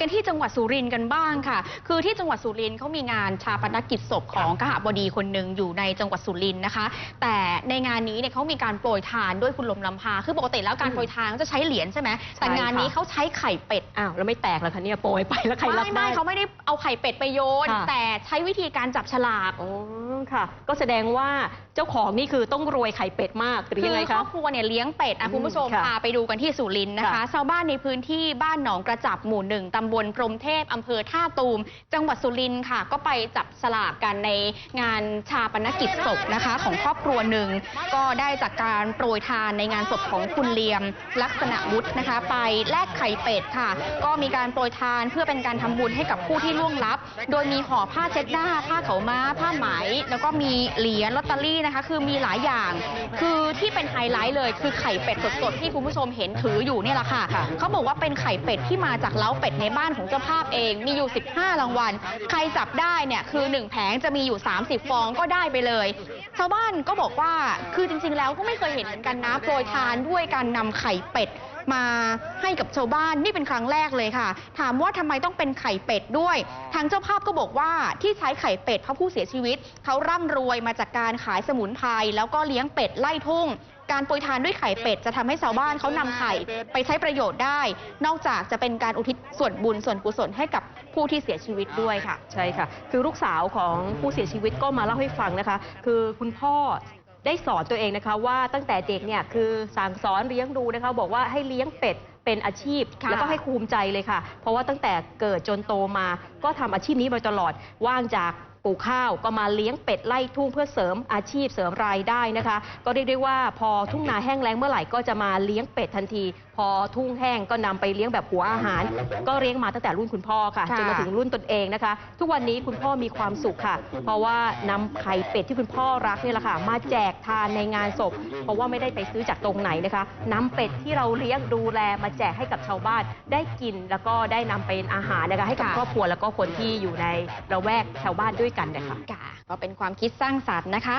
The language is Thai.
กันที่จังหวัดสุรินทร์กันบ้างค่ะ คือที่จังหวัดสุรินทร์เขามีงานชาปนกิจศพของกหบดีคนหนึ่งอยู่ในจังหวัดสุรินทร์นะคะ แต่ในงานนี้เนี่ยเขามีการโปรยทานด้วยคุณลมลำพา คือปกติแล้วการโปรยทานเขาจะใช้เหรียญใช่ไหมแต่งานนี้เขาใช้ไข่เป็ดอ้าวแล้วไม่แตกเหรอคะเนี่ยโปรยไปแล้วใครรับไม่ได้ไม่เขาไม่ได้เอาไข่เป็ดไปโยนค่ะแต่ใช้วิธีการจับฉลากอ๋อค่ะก็แสดงว่าเจ้าของนี่คือต้องรวยไข่เป็ดมากหรือคืยังไงครคะอบครัวเนี่ยเลี้ยงเป็ดอะอืมคุณผู้ชมค่ะพาไปดูกันที่สุรินทร์นะคะ ค่ะชาวบ้านในพื้นที่บ้านหนองกระจับหมู่หนึ่งตำบลพรหมเทพอำเภอท่าตูม จังหวัดสุรินทร์ค่ะ ก็ไปจับสลากกันในงานชาปนกิจศพนะคะ ของครอบครัวหนึ่งก็ได้จากการโปรยทานในงานศพของคุณเลียม ลักษณะวุฒินะคะ ไปแลกไข่เป็ดค่ะ ก็มีการโปรยทานเพื่อเป็นการทำบุญให้กับผู้ที่ล่วงลับ โดยมีห่อผ้าเช็ดหน้าผ้าเขาวม้าผ้าไหม แล้วก็มีเหรียญลอตเตอรี่นะคะ คือมีหลายอย่าง คือที่เป็นไฮไลท์เลย คือไข่เป็ดสดๆที่คุณผู้ชมเห็นถืออยู่เนี่ยแหละค่ะคะเขาบอกว่าเป็นไข่เป็ดที่มาจากเล้าเป็ดในบ้านของเจ้าภาพเอง มีอยู่ 15 รางวัล ใครจับได้เนี่ยคือ 1 แผงจะมีอยู่ 30 ฟองก็ได้ไปเลย ชาวบ้านก็บอกว่าคือจริงๆแล้วก็ไม่เคยเห็นเหมือนกันนะโปรยทานด้วยการนำไข่เป็ด มาให้กับชาวบ้านนี่เป็นครั้งแรกเลยค่ะ ถามว่าทำไมต้องเป็นไข่เป็ดด้วย ทางเจ้าภาพก็บอกว่าที่ใช้ไข่เป็ดเพราะผู้เสียชีวิตเขาร่ำรวยมาจากการขายสมุนไพรแล้วก็เลี้ยงเป็ดไล่ทุ่งการโปรยทานด้วยไข่เป็ดจะทำให้ชาวบ้านเขานำไข่ไปใช้ประโยชน์ได้ นอกจากจะเป็นการอุทิศส่วนบุญส่วนกุศลให้กับผู้ที่เสียชีวิตด้วยค่ะ ใช่ค่ะ คือลูกสาวของผู้เสียชีวิตก็มาเล่าให้ฟังนะคะ คือคุณพ่อ ได้สอนตัวเองนะคะว่าตั้งแต่เด็กเนี่ยคือสั่งสอนเลี้ยงดูนะคะบอกว่าให้เลี้ยงเป็ดเป็นอาชีพ ค่ะแล้วก็ให้ภูมิใจเลยค่ะ เพราะว่าตั้งแต่เกิดจนโตมาก็ทำอาชีพนี้มาตลอดว่างจาก ปลูกข้าวก็มาเลี้ยงเป็ดไล่ทุ่งเพื่อเสริมอาชีพเสริมรายได้นะคะ ก็เรียกได้ว่าพอทุ่งนาแห้งแล้งเมื่อไหร่ก็จะมาเลี้ยงเป็ดทันที พอทุ่งแห้งก็นำไปเลี้ยงแบบหัวอาหาร ก็เลี้ยงมาตั้งแต่รุ่นคุณพ่อค่ะจนมาถึงรุ่นตนเองนะคะ ทุกวันนี้คุณพ่อมีความสุขค่ะ เพราะว่านำไข่เป็ดที่คุณพ่อรักนี่แหละค่ะมาแจกทานในงานศพ เพราะว่าไม่ได้ไปซื้อจากตรงไหนนะคะนำเป็ดที่เราเลี้ยงดูแลมาแจกให้กับชาวบ้านได้กินแล้วก็ได้นำเป็นอาหารนะคะให้กับค่ะครอบครัวแล้วก็คนที่อยู่ในระแวกชาวบ้านด้วยกันนะคะค่ะก็เป็นความคิดสร้างสรรค์นะคะ